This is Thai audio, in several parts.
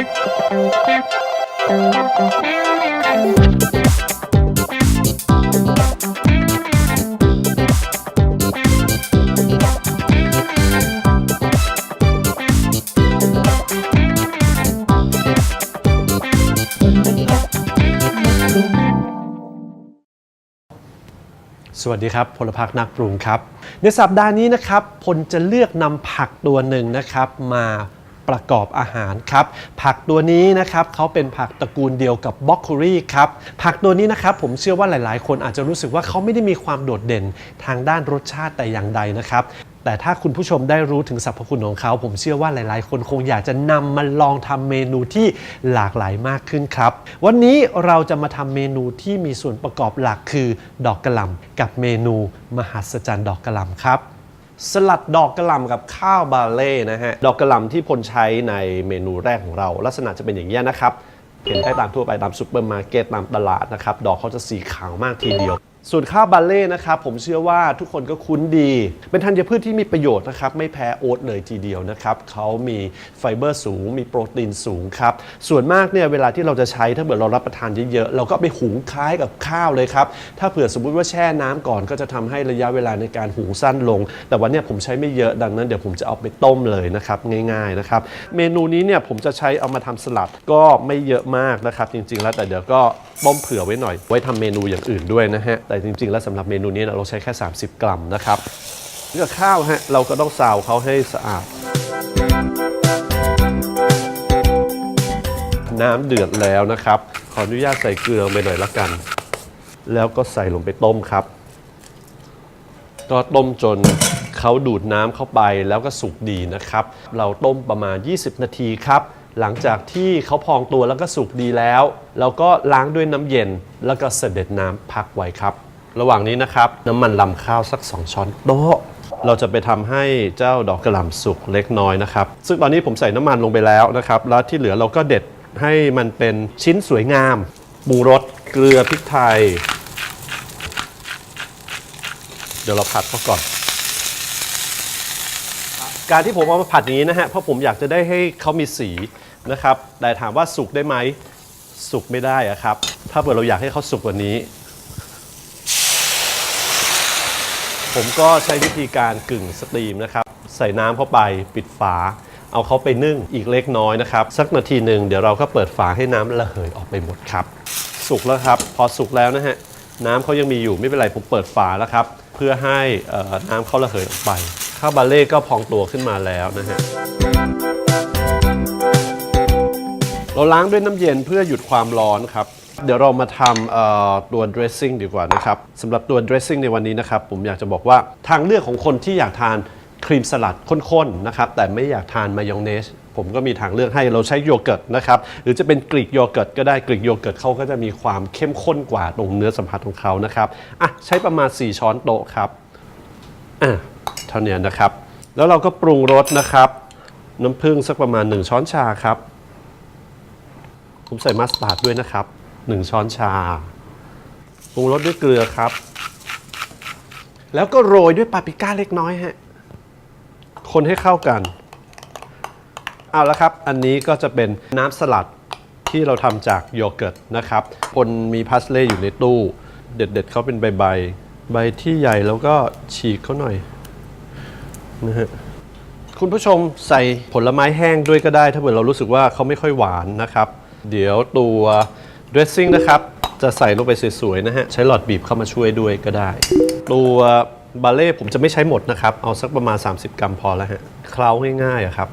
สวัสดีครับพลพักนักปรุงครับ ในสัปดาห์นี้นะครับพลจะเลือกนำผักตัวหนึ่งนะครับมา ประกอบอาหารครับ ผักตัวนี้นะครับเขาเป็นผักตระกูลเดียวกับบล็อกโคลีครับ ผักตัวนี้นะครับผมเชื่อว่าหลาย ๆ คนอาจจะรู้สึกว่าเขาไม่ได้มีความโดดเด่นทางด้านรสชาติแต่อย่างใดนะครับแต่ถ้าคุณผู้ชมได้รู้ถึงสรรพคุณของเขา ผมเชื่อว่าหลาย ๆ คนคงอยากจะนำมาลองทำเมนูที่หลากหลายมากขึ้นครับ วันนี้เราจะมาทำเมนูที่มีส่วนประกอบหลักคือ ดอกกระหล่ำกับเมนู มหัศจรรย์ดอกกระหล่ำครับ สลัดดอกกระหล่ำกับข้าวบาเล่นะฮะ ดอกกระหล่ำที่พลใช้ในเมนูแรกของเรา ลักษณะจะเป็นอย่างนี้นะครับ เห็นได้ตามทั่วไปตามซูเปอร์มาร์เก็ตตามตลาดนะครับ ดอกเขาจะสีขาวมากทีเดียวส่วนข้าวบาเล่นะครับผมเชื่อว่าทุกคนก็คุ้นดี เป็นธัญพืชที่มีประโยชน์นะครับไม่แพ้โอ๊ตเลยทีเดียวนะครับเขามีไฟเบอร์สูง มีโปรตีนสูงครับส่วนมากเนี่ยเวลาที่เราจะใช้ถ้าเกิดเรารับประทานเยอะๆเราก็ไปหุงคล้ายกับข้าวเลยครับถ้าเผื่อสมมุติว่าแช่น้ำก่อนก็จะทำให้ระยะเวลาในการหุงสั้นลง แต่วันนี้ผมใช้ไม่เยอะดังนั้นเดี๋ยวผมจะเอาไปต้มเลยนะครับง่ายๆนะครับเมนูนี้เนี่ยผมจะใช้เอามาทำสลัดก็ไม่เยอะมากนะครับจริงๆ แล้วแต่เดี๋ยวก็ต้มเผื่อไว้หน่อย ไว้ทำเมนูอย่างอื่นด้วยนะฮะแต่จริงๆ แล้วสำหรับเมนูนี้เราใช้แค่ 30 กรัมนะครับเรื่องข้าวฮะเราก็ต้องซาวเขาให้สะอาด น้ำเดือดแล้วนะครับ ขออนุญาตใส่เกลือไปหน่อยละกัน แล้วก็ใส่ลงไปต้มครับ ก็ต้มจนเขาดูดน้ำเข้าไปแล้วก็สุกดีนะครับ เราต้มประมาณ 20 นาทีครับ หลังจากที่เขาพองตัวแล้วก็สุกดีแล้ว เราก็ล้างด้วยน้ำเย็นแล้วก็เสด็จน้ำพักไว้ครับ ระหว่างนี้นะครับ น้ำมันลำข้าวสัก 2 ช้อนโต๊ะเราจะไปทำให้เจ้าดอกกระหล่ำสุกเล็กน้อยนะครับ ซึ่งตอนนี้ผมใส่น้ำมันลงไปแล้วนะครับ แล้วที่เหลือเราก็เด็ดให้มันเป็นชิ้นสวยงามปรุงรสเกลือพริกไทย เดี๋ยวเราผัดเขาก่อน การที่ผมเอามาผัดนี้นะฮะเพราะผมอยากจะได้ให้เขามีสีนะครับ แต่ถามว่าสุกได้ไหมสุกไม่ได้อะครับ ถ้าเกิดเราอยากให้เขาสุกกว่านี้ ผมก็ใช้วิธีการกึ่งสตรีมนะครับ ใส่น้ำเข้าไปปิดฝา เอาเขาไปนึ่งอีกเล็กน้อยนะครับ สักนาทีหนึ่งเดี๋ยวเราก็เปิดฝาให้น้ำระเหยออกไปหมดครับ สุกแล้วครับ พอสุกแล้วนะฮะน้ำเขายังมีอยู่ไม่เป็นไรผมเปิดฝาแล้วครับ เพื่อให้น้ำเขาระเหยออกไป ข้าวบาเล่ก็พองตัวขึ้นมาแล้วนะฮะเราล้างด้วยน้ำเย็นเพื่อหยุดความร้อนครับ เดี๋ยวเรามาทำตัว dressing ดีกว่านะครับสำหรับตัว dressing ในวันนี้นะครับ ผมอยากจะบอกว่าทางเลือกของคนที่อยากทานครีมสลัดข้นๆนะครับ แต่ไม่อยากทานมายองเนสผมก็มีทางเลือกให้เราใช้โยเกิร์ตนะครับ หรือจะเป็นกรีกโยเกิร์ตก็ได้กรีกโยเกิร์ตเขาก็จะมีความเข้มข้นกว่าตรงเนื้อสัมผัสของเขานะครับอะใช้ประมาณ 4 ช้อนโต๊ะครับอะ เท่านี้นะครับ แล้วเราก็ปรุงรสนะครับ น้ำผึ้งสักประมาณ 1 ช้อนชาครับ ผมใส่มัสตาร์ดด้วยนะครับ 1 ช้อนชา ปรุงรสด้วยเกลือครับ แล้วก็โรยด้วยปาปริก้าเล็กน้อยฮะ คนให้เข้ากัน เอาละครับ อันนี้ก็จะเป็นน้ำสลัดที่เราทำจากโยเกิร์ตนะครับคนมีพาสเล่อยู่ในตู้ เด็ดๆเขาเป็นใบใบๆใบที่ใหญ่แล้วก็ฉีกเขาหน่อย นะฮะคุณผู้ชมใส่ผลไม้แห้งด้วยก็ได้ ถ้าเกิดเรารู้สึกว่าเขาไม่ค่อยหวานนะครับ เดี๋ยวตัว dressing นะครับจะใส่ลงไปสวยๆนะฮะใช้หลอดบีบเข้ามาช่วยด้วยก็ได้ ตัวบาเล่ผมจะไม่ใช้หมดนะครับ เอาสักประมาณ 30 กรัมพอแล้วฮะเคล้าง่ายๆครับ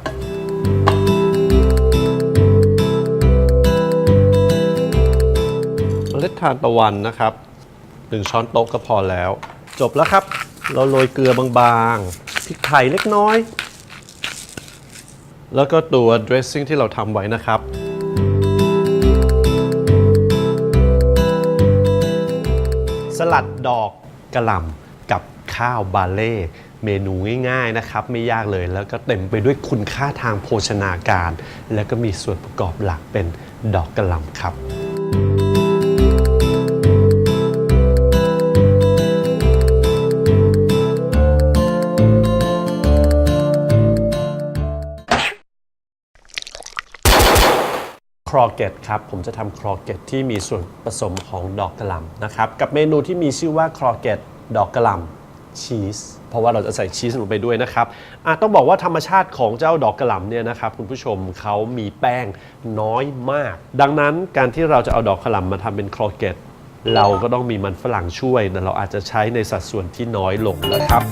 เมล็ดทานตะวันนะครับ1ช้อนโต๊ะก็พอแล้ว จบแล้วครับ เราโรยเกลือบางๆ พริกไทยเล็กน้อย แล้วก็ตัว dressing ที่เราทำไว้นะครับ สลัดดอกกระหล่ำกับข้าวบาเล่เมนูง่ายๆนะครับ ไม่ยากเลยแล้วก็เต็มไปด้วยคุณค่าทางโภชนาการ แล้วก็มีส่วนประกอบหลักเป็นดอกกระหล่ำครับ รอเกตครับ ผมจะทำครอเกตที่มีส่วนผสมของดอกกระหล่ำนะครับ กับเมนูที่มีชื่อว่าครอเกตดอกกระหล่ำชีส เพราะว่าเราจะใส่ชีสลงไปด้วยนะครับต้องบอกว่าธรรมชาติของเจ้าดอกกระหล่ำเนี่ยนะครับคุณผู้ชมเขามีแป้งน้อยมาก ดังนั้นการที่เราจะเอาดอกกระหล่ำมาทำเป็นครอเกตเราก็ต้องมีมันฝรั่งช่วยแต่เราอาจจะใช้ในสัดส่วนที่น้อยลงนะครับ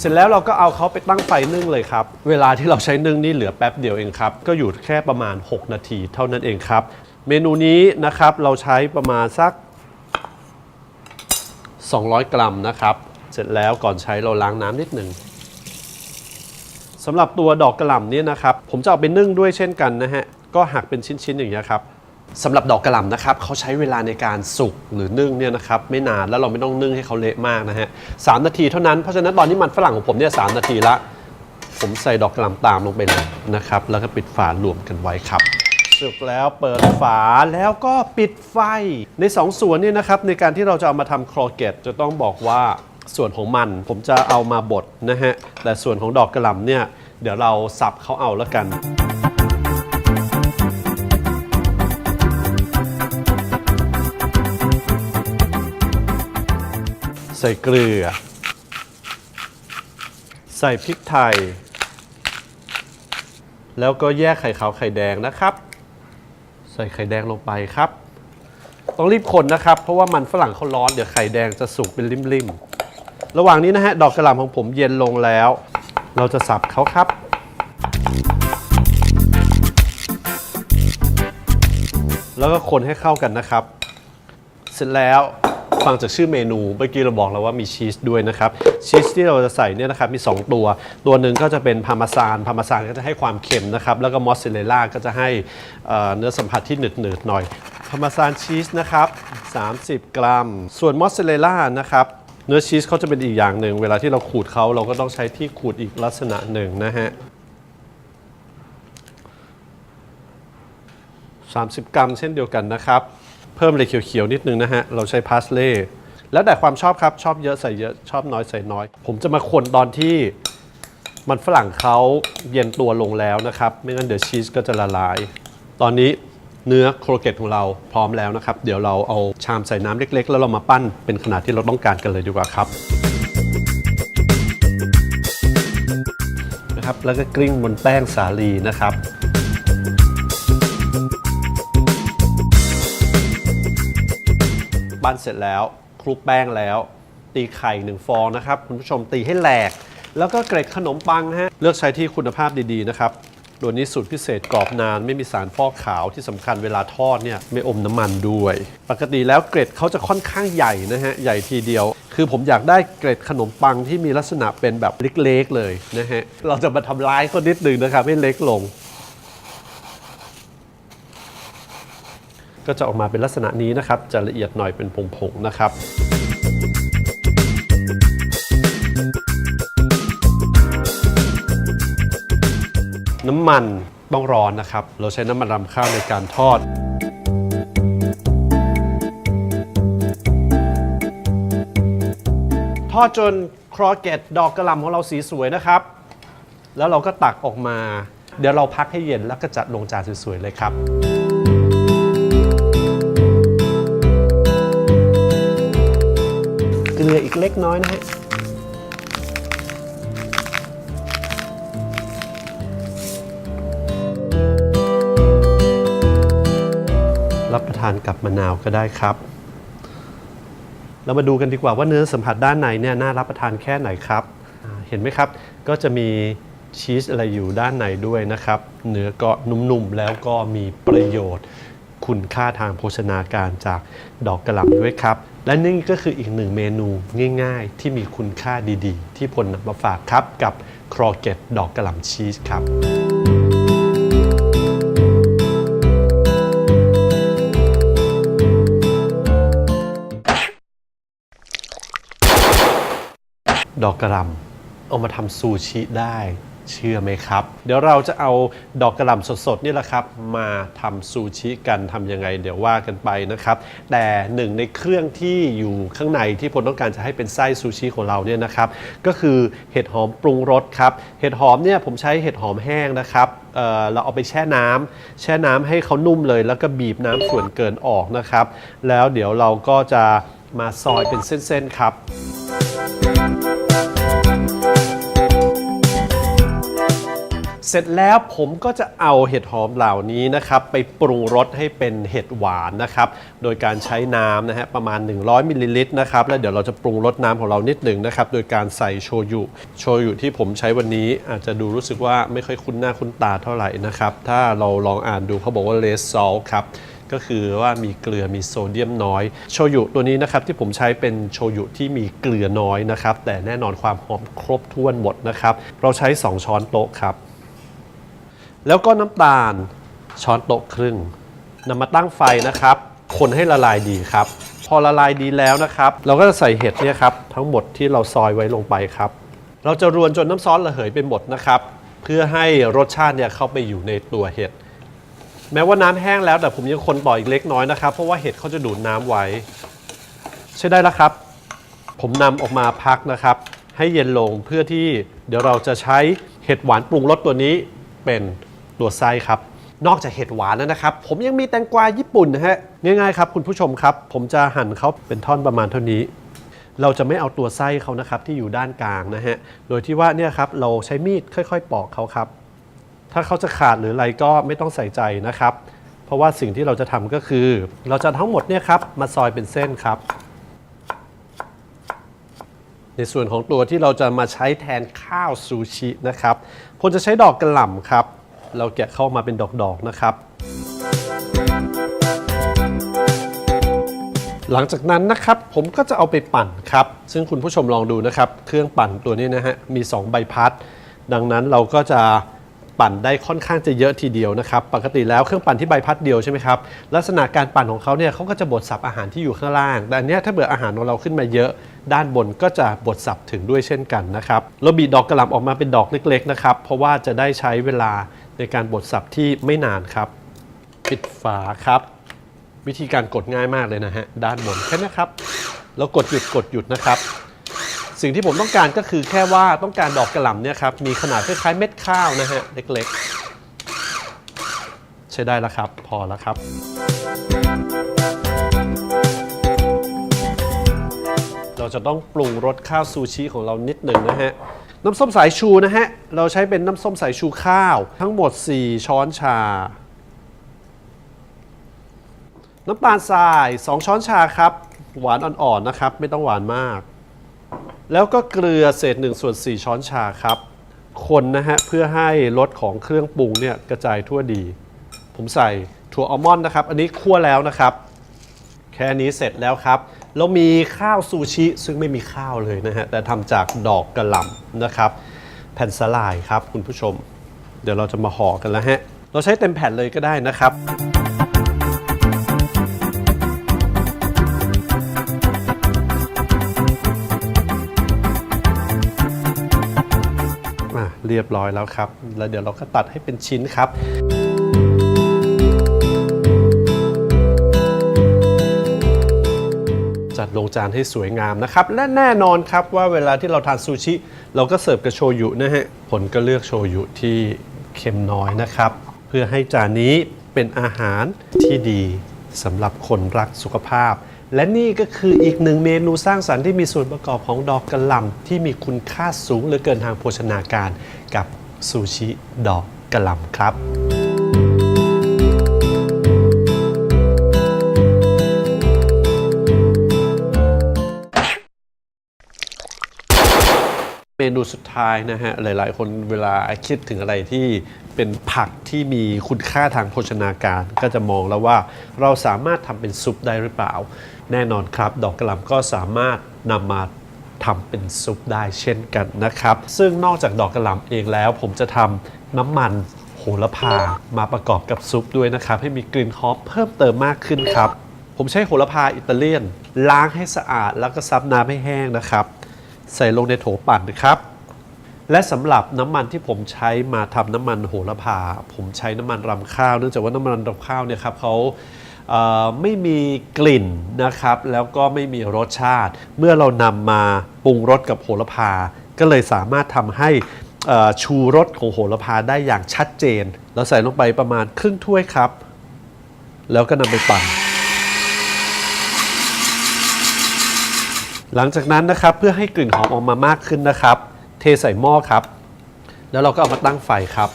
เสร็จแล้วเราก็เอาเขาไปตั้งไฟนึ่งเลยครับ เวลาที่เราใช้นึ่งนี่เหลือแป๊บเดียวเองครับ ก็อยู่แค่ประมาณ 6 นาทีเท่านั้นเองครับ เมนูนี้นะครับเราใช้ประมาณสัก 200 กรัมนะครับ เสร็จแล้วก่อนใช้เราล้างน้ำนิดหนึ่งสำหรับตัวดอกกระหล่ำเนี่ยนะครับ ผมจะเอาไปนึ่งด้วยเช่นกันนะฮะ ก็หักเป็นชิ้นๆอย่างนี้ครับ สำหรับดอกกระหล่ำนะครับเขาใช้เวลาในการสุกหรือนึ่งเนี่ยนะครับไม่นานแล้วเราไม่ต้องนึ่งให้เขาเละมากนะฮะสามนาทีเท่านั้นเพราะฉะนั้นตอนนี้มันฝรั่งของผมเนี่ยสามนาทีละ ผมใส่ดอกกระหล่ำตามลงไปเลยนะครับ แล้วก็ปิดฝารวมกันไว้ครับสุกแล้วเปิดฝาแล้วก็ปิดไฟในสองส่วนเนี่ยนะครับในการที่เราจะเอามาทำครอเกตจะต้องบอกว่าส่วนของมันผมจะเอามาบดนะฮะแต่ส่วนของดอกกระหล่ำเนี่ยเดี๋ยวเราสับเขาเอาแล้วกัน ใส่เกลือ ใส่พริกไทย แล้วก็แยกไข่ขาวไข่แดงนะครับ ใส่ไข่แดงลงไปครับ ต้องรีบคนนะครับ เพราะว่ามันฝรั่งเขาร้อน เดี๋ยวไข่แดงจะสุกเป็นริมๆ ระหว่างนี้นะฮะ ดอกกระหล่ำของผมเย็นลงแล้ว เราจะสับเขาครับแล้วก็คนให้เข้ากันนะครับ เสร็จแล้ว ฟังจากชื่อเมนูเมื่อกี้เราบอกแล้วว่ามีชีสด้วยนะครับชีสที่เราจะใส่เนี่ยนะครับมี 2 ตัว ตัวหนึ่งก็จะเป็นพาร์มาซานพาร์มาซานก็จะให้ความเค็มนะครับแล้วก็มอสซาเรลล่าก็จะให้เนื้อสัมผัสที่หนืดๆหน่อยพาร์มาซานชีสนะครับ30 กรัม ส่วนมอสซาเรลล่านะครับเนื้อชีสเขาจะเป็นอีกอย่างหนึ่งเวลาที่เราขูดเขาเราก็ต้องใช้ที่ขูดอีกลักษณะหนึ่งนะฮะ30 กรัมเช่นเดียวกันนะครับ เพิ่มเลยเขียวๆนิดนึงนะฮะ เราใช้พาสเล่แล้วแต่ความชอบครับ ชอบเยอะใส่เยอะ ชอบน้อยใส่น้อย ผมจะมาคนตอนที่มันฝรั่งเขาเย็นตัวลงแล้วนะครับ ไม่งั้นเดี๋ยวชีสก็จะละลาย ตอนนี้เนื้อโครเกตของเราพร้อมแล้วนะครับ เดี๋ยวเราเอาชามใส่น้ำเล็ก ๆ แล้วเรามาปั้นเป็นขนาดที่เราต้องการกันเลยดีกว่าครับนะครับ แล้วก็กลิ้งบนแป้งสาลีนะครับ ปั้นเสร็จแล้วคลุกแป้งแล้ว ตีไข่หนึ่งฟองนะครับ คุณผู้ชมตีให้แหลก แล้วก็เกร็ดขนมปังฮะเลือกใช้ที่คุณภาพดีๆนะครับตัวนี้สูตรพิเศษกรอบนานไม่มีสารฟอกขาวที่สำคัญเวลาทอดเนี่ยไม่อมน้ำมันด้วย ปกติแล้วเกร็ดเขาจะค่อนข้างใหญ่นะฮะใหญ่ทีเดียว คือผมอยากได้เกร็ดขนมปังที่มีลักษณะเป็นแบบเล็กๆเลยนะฮะเราจะมาทำร้ายเขานิดนึงนะครับให้เล็กลง ก็จะออกมาเป็นลักษณะนี้นะครับ จะละเอียดหน่อยเป็นผงๆนะครับน้ำมันต้องร้อนนะครับ เราใช้น้ำมันรำข้าวในการทอด ทอดจนครอเกตดอกกระหล่ำของเราสีสวยนะครับ แล้วเราก็ตักออกมา เดี๋ยวเราพักให้เย็นแล้วก็จัดลงจานสวยๆเลยครับ ลืออีกเล็กน้อยนะฮะรับประทานกับมะนาวก็ได้ครับ เรามาดูกันดีกว่าว่าเนื้อสัมผัสด้านในเนี่ยน่ารับประทานแค่ไหนครับ เห็นไหมครับ ก็จะมีชีสอะไรอยู่ด้านในด้วยนะครับ เนื้อก็นุ่มๆ แล้วก็มีประโยชน์ คุณค่าทางโภชนาการจากดอกกระหล่ำด้วยครับ และนี่ก็คืออีกหนึ่งเมนูง่ายๆ ที่มีคุณค่าดีๆ ที่พลนำมาฝากครับกับครอเกตดอกกระหล่ำชีสครับดอกกระหล่ำเอามาทำซูชิได้ เชื่อไหมครับ เดี๋ยวเราจะเอาดอกกระหล่ำสดๆนี่แหละครับ มาทำซูชิกันทำยังไง เดี๋ยวว่ากันไปนะครับ แต่หนึ่งในเครื่องที่อยู่ข้างในที่พลต้องการจะให้เป็นไส้ซูชิของเราเนี่ยนะครับ ก็คือเห็ดหอมปรุงรสครับ เห็ดหอมเนี่ยผมใช้เห็ดหอมแห้งนะครับเเราเอาไปแช่น้ำแช่น้ำให้เขานุ่มเลย แล้วก็บีบน้ำส่วนเกินออกนะครับ แล้วเดี๋ยวเราก็จะมาซอยเป็นเส้นๆครับ เสร็จแล้วผมก็จะเอาเห็ดหอมเหล่านี้นะครับไปปรุงรสให้เป็นเห็ดหวานนะครับโดยการใช้น้ำนะฮะประมาณ 100มิลลิลิตรนะครับแล้วเดี๋ยวเราจะปรุงรสน้ำของเรานิดหนึ่งนะครับโดยการใส่โชยุโชยุที่ผมใช้วันนี้อาจจะดูรู้สึกว่าไม่ค่อยคุ้นหน้าคุ้นตาเท่าไหร่นะครับถ้าเราลองอ่านดูเขาบอกว่าเลสซอลครับก็คือว่ามีเกลือมีโซเดียมน้อยโชยุตัวนี้นะครับที่ผมใช้เป็นโชยุที่มีเกลือน้อยนะครับแต่แน่นอนความหอมครบถ้วนหมดนะครับเราใช้ 2 ช้อนโต๊ะครับ แล้วก็น้ำตาลช้อนโต๊ะครึ่งนำมาตั้งไฟนะครับ คนให้ละลายดีครับ พอละลายดีแล้วนะครับ เราก็จะใส่เห็ดเนี่ยครับทั้งหมดที่เราซอยไว้ลงไปครับ เราจะรวนจนน้ำซอสระเหยไปหมดนะครับ เพื่อให้รสชาติเนี่ยเข้าไปอยู่ในตัวเห็ดแม้ว่าน้ำแห้งแล้วแต่ผมยังคนต่ออีกเล็กน้อยนะครับ เพราะว่าเห็ดเขาจะดูดน้ำไว้ ใช่ได้แล้วครับ ผมนำออกมาพักนะครับ ให้เย็นลงเพื่อที่เดี๋ยวเราจะใช้เห็ดหวานปรุงรสตัวนี้เป็น ตัวไส้ครับ นอกจากเห็ดหวานแล้วนะครับ ผมยังมีแตงกวาญี่ปุ่นนะฮะง่ายๆครับคุณผู้ชมครับ ผมจะหั่นเขาเป็นท่อนประมาณเท่านี้ เราจะไม่เอาตัวไส้เขานะครับที่อยู่ด้านกลางนะฮะโดยที่ว่าเนี่ยครับเราใช้มีดค่อย ๆ ปอกเขาครับ ถ้าเขาจะขาดหรืออะไรก็ไม่ต้องใส่ใจนะครับ เพราะว่าสิ่งที่เราจะทำก็คือ เราจะทั้งหมดเนี่ยครับมาซอยเป็นเส้นครับในส่วนของตัวที่เราจะมาใช้แทนข้าวซูชินะครับผมจะใช้ดอกกระหล่ำครับ เราแกะเข้ามาเป็นดอกๆนะครับ หลังจากนั้นนะครับผมก็จะเอาไปปั่นครับ ซึ่งคุณผู้ชมลองดูนะครับ เครื่องปั่นตัวนี้นะฮะมี 2 ใบพัด ดังนั้นเราก็จะปั่นได้ค่อนข้างจะเยอะทีเดียวนะครับ ปกติแล้วเครื่องปั่นที่ใบพัดเดียวใช่ไหมครับ ลักษณะการปั่นของเขาเนี่ยเขาก็จะบดสับอาหารที่อยู่ข้างล่าง แต่อันเนี้ยถ้าเบื่ออาหารของเราขึ้นมาเยอะ ด้านบนก็จะบดสับถึงด้วยเช่นกันนะครับเราบีบดอกกระหล่ำออกมาเป็นดอกเล็กๆนะครับ เพราะว่าจะได้ใช้เวลา ในการบดสับที่ไม่นานครับ ปิดฝาครับ วิธีการกดง่ายมากเลยนะฮะด้านบนแค่นี้ครับ แล้วกดหยุดกดหยุดนะครับ สิ่งที่ผมต้องการก็คือแค่ว่าต้องการดอกกระหล่ำเนี่ยครับมีขนาดคล้ายๆเม็ดข้าวนะฮะเล็กๆ ใช้ได้แล้วครับ พอแล้วครับ เราจะต้องปรุงรสข้าวซูชิของเรานิดหนึ่งนะฮะ น้ำส้มสายชูนะฮะ เราใช้เป็นน้ำส้มสายชูข้าว ทั้งหมด 4 ช้อนชา น้ำตาลทราย 2 ช้อนชาครับ หวานอ่อนๆนะครับ ไม่ต้องหวานมาก แล้วก็เกลือเศษ1ส่วน4ช้อนชาครับ คนนะฮะ เพื่อให้รสของเครื่องปรุงเนี่ยกระจายทั่วดี ผมใส่ถั่วอัลมอนด์นะครับ อันนี้คั่วแล้วนะครับ แค่นี้เสร็จแล้วครับ เรามีข้าวซูชิซึ่งไม่มีข้าวเลยนะฮะ แต่ทำจากดอกกระหล่ำนะครับ แผ่นสลายครับคุณผู้ชม เดี๋ยวเราจะมาห่อกันแล้วฮะ เราใช้เต็มแผ่นเลยก็ได้นะครับอะเรียบร้อยแล้วครับ แล้วเดี๋ยวเราก็ตัดให้เป็นชิ้นครับ จัดลงจานให้สวยงามนะครับ และแน่นอนครับว่าเวลาที่เราทานซูชิ เราก็เสิร์ฟกับโชยุนะฮะผลก็เลือกโชยุที่เค็มน้อยนะครับ เพื่อให้จานนี้เป็นอาหารที่ดีสำหรับคนรักสุขภาพ และนี่ก็คืออีกหนึ่งเมนูสร้างสรรค์ที่มีส่วนประกอบของดอกกระหล่ำที่มีคุณค่าสูงเหลือเกินทางโภชนาการกับซูชิดอกกระหล่ำครับ นูสุดท้ายนะฮะหลาย ๆ คนเวลาคิดถึงอะไรที่เป็นผักที่มีคุณค่าทางโภชนาการ ก็จะมองแล้วว่าเราสามารถทำเป็นซุปได้หรือเปล่า แน่นอนครับ ดอกกระหล่ำก็สามารถนำมาทำเป็นซุปได้เช่นกันนะครับ ซึ่งนอกจากดอกกระหล่ำเองแล้ว ผมจะทำน้ำมันโหระพามาประกอบกับซุปด้วยนะครับ ให้มีกลิ่นหอมเพิ่มเติมมากขึ้นครับ ผมใช้โหระพาอิตาเลียน ล้างให้สะอาดแล้วก็ซับน้ำให้แห้งนะครับ ใส่ลงในโถปั่นนะครับ และสำหรับน้ำมันที่ผมใช้มาทำน้ำมันโหระพา ผมใช้น้ำมันรำข้าว เนื่องจากว่าน้ำมันรำข้าวเนี่ยครับเขาเไม่มีกลิ่นนะครับ แล้วก็ไม่มีรสชาติ เมื่อเรานำมาปรุงรสกับโหระพา ก็เลยสามารถทำให้ชูรสของโหระพาได้อย่างชัดเจนเราใส่ลงไปประมาณครึ่งถ้วยครับ แล้วก็นำไปปั่น หลังจากนั้นนะครับเพื่อให้กลิ่นหอมออกมามากขึ้นนะครับ เทใส่หม้อครับ แล้วเราก็เอามาตั้งไฟครับ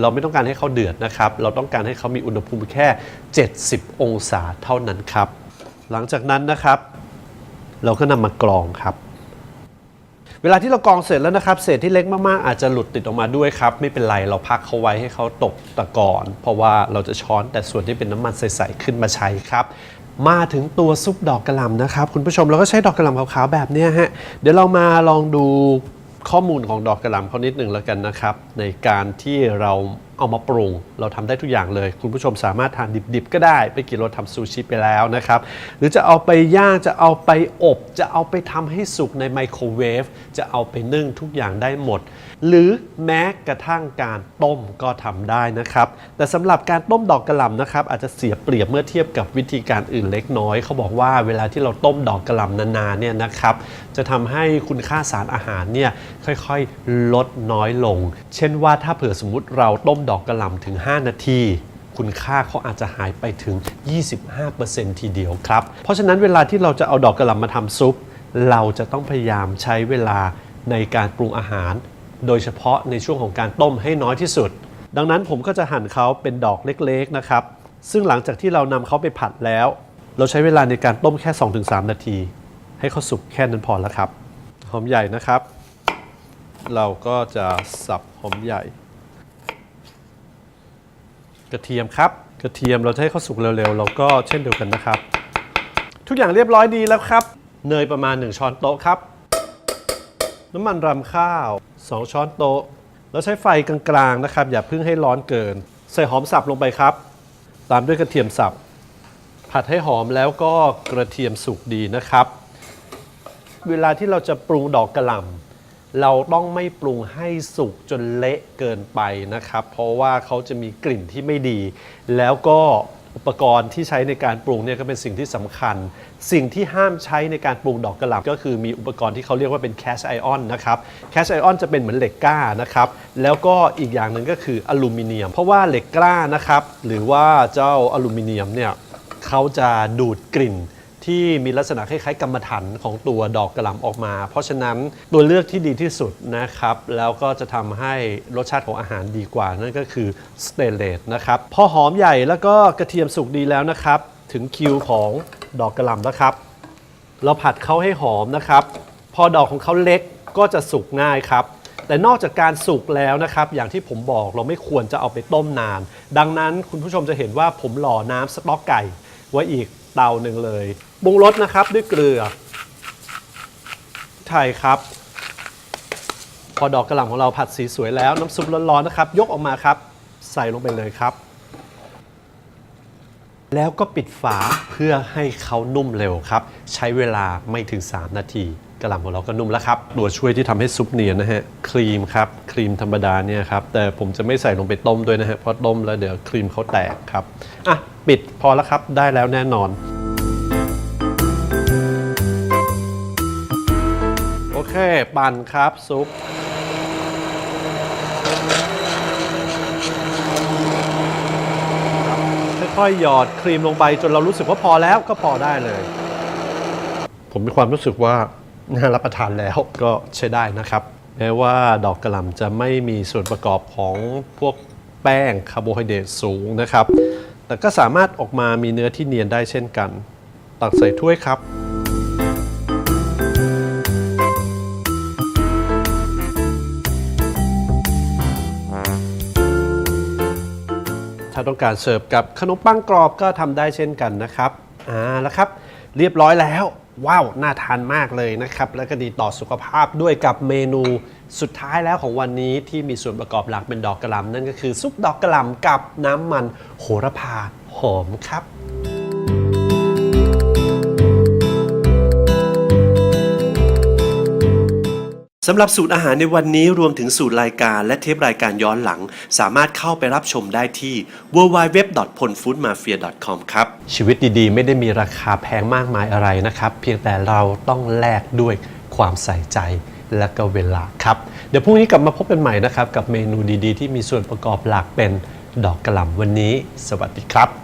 เราไม่ต้องการให้เขาเดือดนะครับ เราต้องการให้เขามีอุณหภูมิแค่ 70 องศาเท่านั้นครับ หลังจากนั้นนะครับ เราก็นำมากรองครับเวลาที่เรากรองเสร็จแล้วนะครับ เศษที่เล็กมากๆ อาจจะหลุดติดออกมาด้วยครับ ไม่เป็นไรเราพักเขาไว้ให้เขาตกตะกอน เพราะว่าเราจะช้อนแต่ส่วนที่เป็นน้ำมันใสๆขึ้นมาใช้ครับ มาถึงตัวซุปดอกกระหล่ำนะครับคุณผู้ชมเราก็ใช้ดอกกระหล่ำขาวๆแบบนี้ฮะเดี๋ยวเรามาลองดูข้อมูลของดอกกระหล่ำเขานิดหนึ่งแล้วกันนะครับ ในการที่เรา เอามาปรุง เราทำได้ทุกอย่างเลย คุณผู้ชมสามารถทานดิบๆก็ได้ไปกินเราทำซูชิไปแล้วนะครับ หรือจะเอาไปย่างจะเอาไปอบ จะเอาไปทำให้สุกในไมโครเวฟจะเอาไปนึ่งทุกอย่างได้หมด หรือแม้กระทั่งการต้มก็ทำได้นะครับ แต่สำหรับการต้มดอกกระหล่ำนะครับ อาจจะเสียเปรียบเมื่อเทียบกับวิธีการอื่นเล็กน้อย เขาบอกว่าเวลาที่เราต้มดอกกระหล่ำนานๆเนี่ยนะครับจะทำให้คุณค่าสารอาหารเนี่ยค่อยๆ ลดน้อยลง เช่นว่าถ้าเผื่อสมมุติเราต้มดอกกระหล่ำถึง 5 นาที คุณค่าเขาอาจจะหายไปถึง 25%ทีเดียวครับ เพราะฉะนั้นเวลาที่เราจะเอาดอกกระหล่ำมาทำซุป เราจะต้องพยายามใช้เวลาในการปรุงอาหาร โดยเฉพาะในช่วงของการต้มให้น้อยที่สุด ดังนั้นผมก็จะหั่นเขาเป็นดอกเล็กๆนะครับ ซึ่งหลังจากที่เรานำเขาไปผัดแล้ว เราใช้เวลาในการต้มแค่ 2-3 นาที ให้เขาสุกแค่นั้นพอแล้วครับ หอมใหญ่นะครับ เราก็จะสับหอมใหญ่ กระเทียมครับ กระเทียมเราจะให้เขาสุกเร็วๆเราก็เช่นเดียวกันนะครับ ทุกอย่างเรียบร้อยดีแล้วครับ เนยประมาณ 1 ช้อนโต๊ะครับ น้ำมันรำข้าว 2 ช้อนโต๊ะเราใช้ไฟกลางๆนะครับ อย่าเพิ่งให้ร้อนเกิน ใส่หอมสับลงไปครับ ตามด้วยกระเทียมสับ ผัดให้หอมแล้วก็กระเทียมสุกดีนะครับ เวลาที่เราจะปรุงดอกกระหล่ำ เราต้องไม่ปรุงให้สุกจนเละเกินไปนะครับ เพราะว่าเขาจะมีกลิ่นที่ไม่ดี แล้วก็อุปกรณ์ที่ใช้ในการปรุงเนี่ยก็เป็นสิ่งที่สำคัญ สิ่งที่ห้ามใช้ในการปรุงดอกกระหล่ำก็คือมีอุปกรณ์ที่เขาเรียกว่าเป็นแคชไอออนนะครับแคชไอออนจะเป็นเหมือนเหล็กกล้านะครับ แล้วก็อีกอย่างหนึ่งก็คืออลูมิเนียม เพราะว่าเหล็กกล้านะครับ หรือว่าเจ้าอลูมิเนียมเนี่ยเขาจะดูดกลิ่น ที่มีลักษณะคล้ายๆกรรมฐานของตัวดอกกระหล่ำออกมา เพราะฉะนั้นตัวเลือกที่ดีที่สุดนะครับ แล้วก็จะทำให้รสชาติของอาหารดีกว่า นั่นก็คือสเตเลสนะครับ พอหอมใหญ่แล้วก็กระเทียมสุกดีแล้วนะครับ ถึงคิวของดอกกระหล่ำแล้วครับ เราผัดเขาให้หอมนะครับ พอดอกของเขาเล็กก็จะสุกง่ายครับแต่นอกจากการสุกแล้วนะครับ อย่างที่ผมบอกเราไม่ควรจะเอาไปต้มนาน ดังนั้นคุณผู้ชมจะเห็นว่าผมหล่อน้ำสต๊อกไก่ ไว้อีก เตาหนึ่งเลยปรุงรสนะครับด้วยเกลือไทยครับ พอดอกกระหล่ำของเราผัดสีสวยแล้ว น้ำซุปร้อนๆนะครับ ยกออกมาครับ ใส่ลงไปเลยครับ แล้วก็ปิดฝาเพื่อให้เขานุ่มเร็วครับ ใช้เวลาไม่ถึง 3 นาที กระหล่ำของเราก็นุ่มแล้วครับ ตัวช่วยที่ทำให้ซุปเนียนนะฮะครีมครับครีมธรรมดาเนี่ยครับแต่ผมจะไม่ใส่ลงไปต้มด้วยนะฮะเพราะต้มแล้วเดี๋ยวครีมเขาแตกครับอะปิดพอแล้วครับได้แล้วแน่นอนโอเคปั่นครับซุปค่อยๆหยอดครีมลงไปจนเรารู้สึกว่าพอแล้วก็พอได้เลย ผมมีความรู้สึกว่า น่ารับประทานแล้วก็ใช้ได้นะครับ แม้ว่าดอกกระหล่ำจะไม่มีส่วนประกอบของพวกแป้งคาร์โบไฮเดรตสูงนะครับ แต่ก็สามารถออกมามีเนื้อที่เนียนได้เช่นกัน ตักใส่ถ้วยครับถ้าต้องการเสิร์ฟกับขนมปังกรอบก็ทำได้เช่นกันนะครับอ่าแล้วครับ เรียบร้อยแล้ว ว้าว น่าทานมากเลยนะครับ แล้วก็ดีต่อสุขภาพด้วยกับเมนูสุดท้ายแล้วของวันนี้ที่มีส่วนประกอบหลักเป็นดอกกระหล่ำนั่นก็คือซุปดอกกระหล่ำกับน้ำมันโหระพาหอมครับ สำหรับสูตรอาหารในวันนี้รวมถึงสูตรรายการและเทปรายการย้อนหลัง สามารถเข้าไปรับชมได้ที่ www.ponfoodmafia.com ครับ ชีวิตดีๆ ไม่ได้มีราคาแพงมากมายอะไรนะครับ เพียงแต่เราต้องแลกด้วยความใส่ใจและก็เวลาครับ เดี๋ยวพรุ่งนี้กลับมาพบกันใหม่นะครับ กับเมนูดีๆ ที่มีส่วนประกอบหลักเป็นดอกกระหล่ำวันนี้ สวัสดีครับ